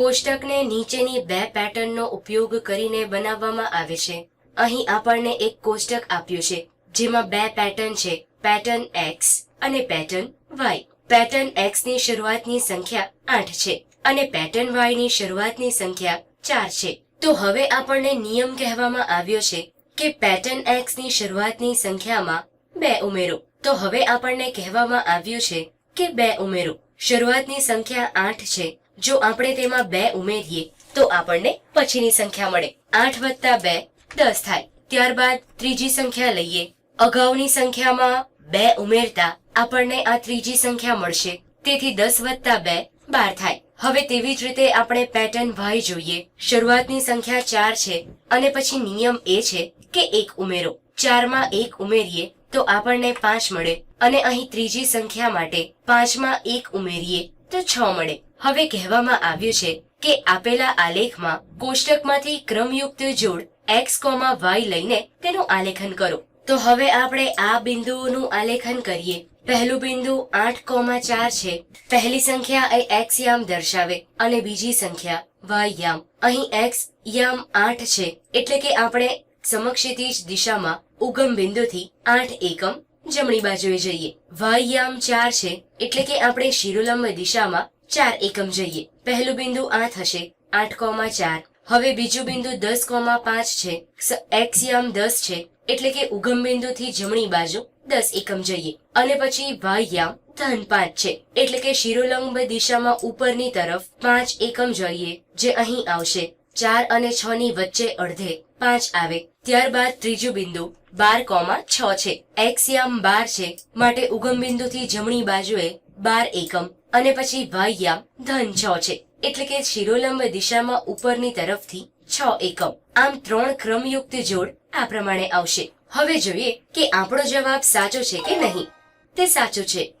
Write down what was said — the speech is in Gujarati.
કોષ્ટકને નીચેની બે પેટર્નનો ઉપયોગ કરીને બનાવવામાં આવે છે. અહીં આપણને એક કોષ્ટક આપ્યું છે, જેમાં બે પેટર્ન છે, પેટર્ન એક્સ અને પેટર્ન વાય. પેટર્ન એક્સની શરૂઆતની સંખ્યા આઠ છે અને પેટર્ન વાયની શરૂઆતની સંખ્યા ચાર છે. તો હવે આપણને નિયમ કહેવામાં આવ્યો છે કે પેટર્ન એક્સની શરૂઆતની સંખ્યામાં બે ઉમેરો. તો હવે આપણને કહેવામાં આવ્યું છે કે બે ઉમેરો. શરૂઆતની સંખ્યા આઠ છે જો આપણે તેમાં બે ઉમેરીએ, તો આપણને પછીની સંખ્યા મળે. આઠ વત્તા બે, દસ થાય. ત્યારબાદ ત્રીજી સંખ્યા લઈએ. અગાઉની સંખ્યામાં બે ઉમેરતા આપણને આ ત્રીજી સંખ્યા મળશે. તેથી દસ વત્તા બે, બાર થાય. હવે તેવી જ રીતે આપણે પેટર્ન વાય જોઈએ. શરૂઆતની સંખ્યા ચાર છે અને પછી નિયમ એ છે કે એક ઉમેરો. ચારમાં એક ઉમેરીએ, તો આપણને પાંચ મળે. અને અહીં ત્રીજી સંખ્યા માટે પાંચમાં એક ઉમેરીએ, તો છ મળે. હવે કહેવામાં આવ્યું છે કે આપેલા આલેખમાં કોષ્ટકમાંથી ક્રમયુક્ત જોડ એક્સ કોમા વાય લઈને તેનું આલેખન કરો. તો હવે આપણે આ બિંદુઓનું આલેખન કરીએ. પહેલું બિંદુ આઠ કોમા ચાર છે. પહેલી સંખ્યા એ એક્સ યામ દર્શાવે અને બીજી સંખ્યા વાય યામ. અહીં એક્સ યામ આઠ છે. એટલે કે આપણે સમક્ષિતિજ દિશામાં ઉગમ બિંદુથી આઠ એકમ જમણી બાજુએ જઈએ. વાય યામ ચાર છે. એટલે કે આપણે શિરોલંબ દિશામાં ચાર એકમ જઈએ. પહેલું બિંદુ આ થશે આઠ કોમા ચાર. હવે બીજું બિંદુ દસ કોમા પાંચ છે. એક્સ યામ દસ છે, એટલે કે ઉગમ બિંદુથી જમણી બાજુ દસ એકમ જઈએ. અને પછી વાય ધન પાંચ છે, એટલે કે શિરોલંબ દિશામાં ઉપરની તરફ પાંચ એકમ જોઈએ, જે અહીં આવશે. ચાર અને છ ની વચ્ચે અડધે પાંચ આવે. ત્યારબાદ ત્રીજું બિંદુ બાર કોમા છ છે. એક્સ યામ બાર છે, માટે ઉગમ બિંદુથી જમણી બાજુએ બાર એકમ અને પછી વાય ધન છ છે. એટલે કે શિરોલંબ દિશામાં ઉપરની તરફથી છ એકમ. આમ ત્રણ ક્રમયુક્ત જોડ આ પ્રમાણે આવશે. હવે જોઈએ કે આપણો જવાબ સાચો છે કે નહીં. તે સાચો છે.